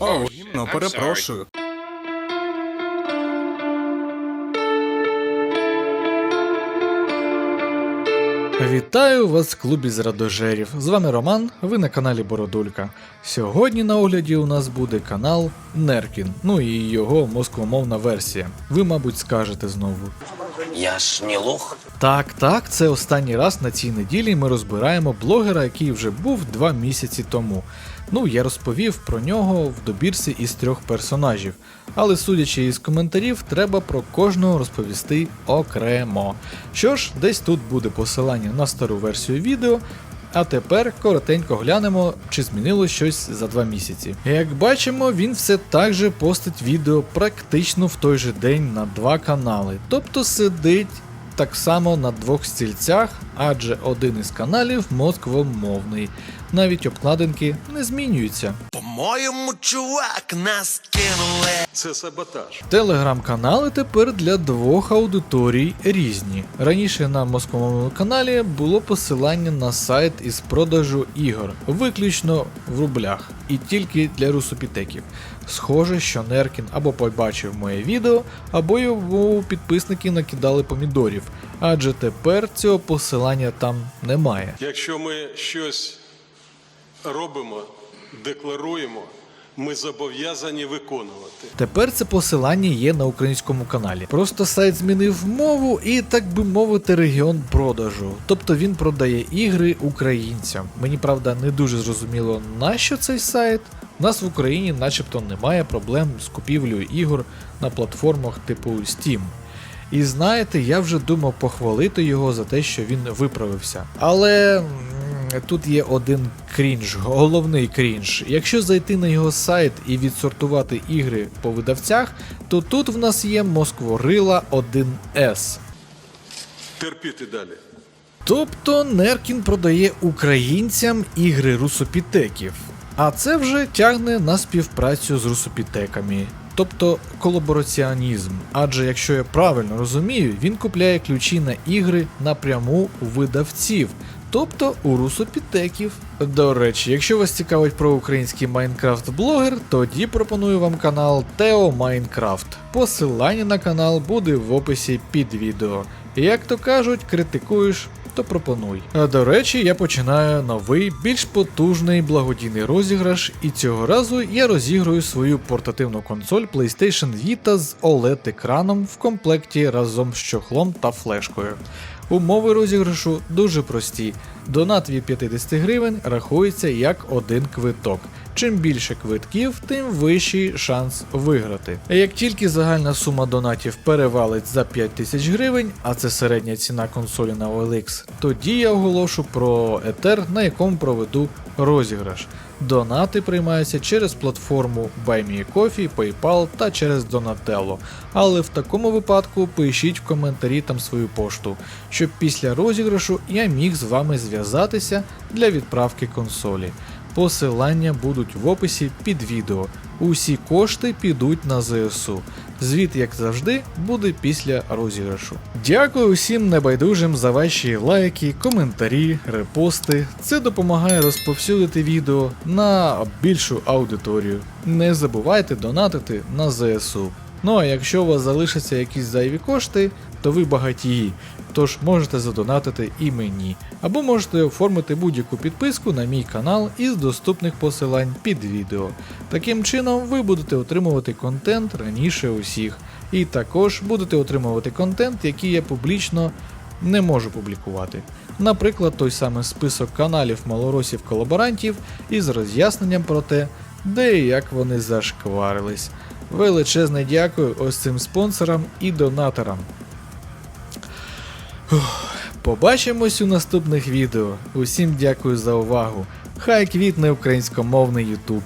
О, гімно, перепрошую. Вітаю вас в клубі зрадожерів. З вами Роман, ви на каналі Бородулька. Сьогодні на огляді у нас буде канал Неркін, ну і його москвомовна версія. Ви, мабуть, скажете знову. Я ж не лох. Так, так, це останній раз на цій неділі ми розбираємо блогера, який вже був два місяці тому. Ну, я розповів про нього в добірці із трьох персонажів, але судячи із коментарів, треба про кожного розповісти окремо. Що ж, десь тут буде посилання на стару версію відео. А тепер коротенько глянемо, чи змінилось щось за два місяці. Як бачимо, він все так же постить відео практично в той же день на два канали, тобто сидить так само на двох стільцях, адже один із каналів москвомовний. Навіть обкладинки не змінюються. По-моєму, чувак, нас кинули. Це саботаж. Телеграм-канали тепер для двох аудиторій різні. Раніше на москвомовному каналі було посилання на сайт із продажу ігор, виключно в рублях, і тільки для русопітеків. Схоже, що Неркін або побачив моє відео, або його підписники накидали помідорів, адже тепер цього посилання там немає. Якщо ми щось робимо, декларуємо, ми зобов'язані виконувати. Тепер це посилання є на українському каналі. Просто сайт змінив мову і, так би мовити, регіон продажу. Тобто він продає ігри українцям. Мені правда не дуже зрозуміло, нащо цей сайт. У нас в Україні начебто немає проблем з купівлею ігор на платформах типу Steam. І знаєте, я вже думав похвалити його за те, що він виправився. Але тут є один крінж, головний крінж. Якщо зайти на його сайт і відсортувати ігри по видавцях, то тут в нас є Москворила 1С. Терпіти далі. Тобто Неркін продає українцям ігри русопітеків, а це вже тягне на співпрацю з русопітеками. Тобто колабораціонізм. Адже якщо я правильно розумію, він купляє ключі на ігри напряму у видавців, тобто у русопітеків. До речі, якщо вас цікавить про український Майнкрафт-блогер, тоді пропоную вам канал Тео Майнкрафт. Посилання на канал буде в описі під відео. Як то кажуть, критикуєш, то пропонуй. А до речі, я починаю новий, більш потужний благодійний розіграш, і цього разу я розіграю свою портативну консоль PlayStation Vita з OLED-екраном в комплекті разом з чохлом та флешкою. Умови розіграшу дуже прості. Донат від 50 гривень рахується як один квиток. Чим більше квитків, тим вищий шанс виграти. Як тільки загальна сума донатів перевалить за 5 тисяч гривень, а це середня ціна консолі на OLX, тоді я оголошу про етер, на якому проведу розіграш. Донати приймаються через платформу BuyMeCoffee, PayPal та через Donatello. Але в такому випадку пишіть в коментарі там свою пошту, щоб після розіграшу я міг з вами зв'язатися для відправки консолі. Посилання будуть в описі під відео. Усі кошти підуть на ЗСУ. Звіт, як завжди, буде після розіграшу. Дякую усім небайдужим за ваші лайки, коментарі, репости. Це допомагає розповсюдити відео на більшу аудиторію. Не забувайте донатити на ЗСУ. Ну а якщо у вас залишаться якісь зайві кошти, то ви багатії, тож можете задонатити і мені, або можете оформити будь-яку підписку на мій канал із доступних посилань під відео. Таким чином ви будете отримувати контент раніше усіх, і також будете отримувати контент, який я публічно не можу публікувати. Наприклад, той самий список каналів малоросів-колаборантів із роз'ясненням про те, де і як вони зашкварились. Величезне дякую ось цим спонсорам і донаторам. Побачимось у наступних відео. Усім дякую за увагу. Хай квітне українськомовний Ютуб.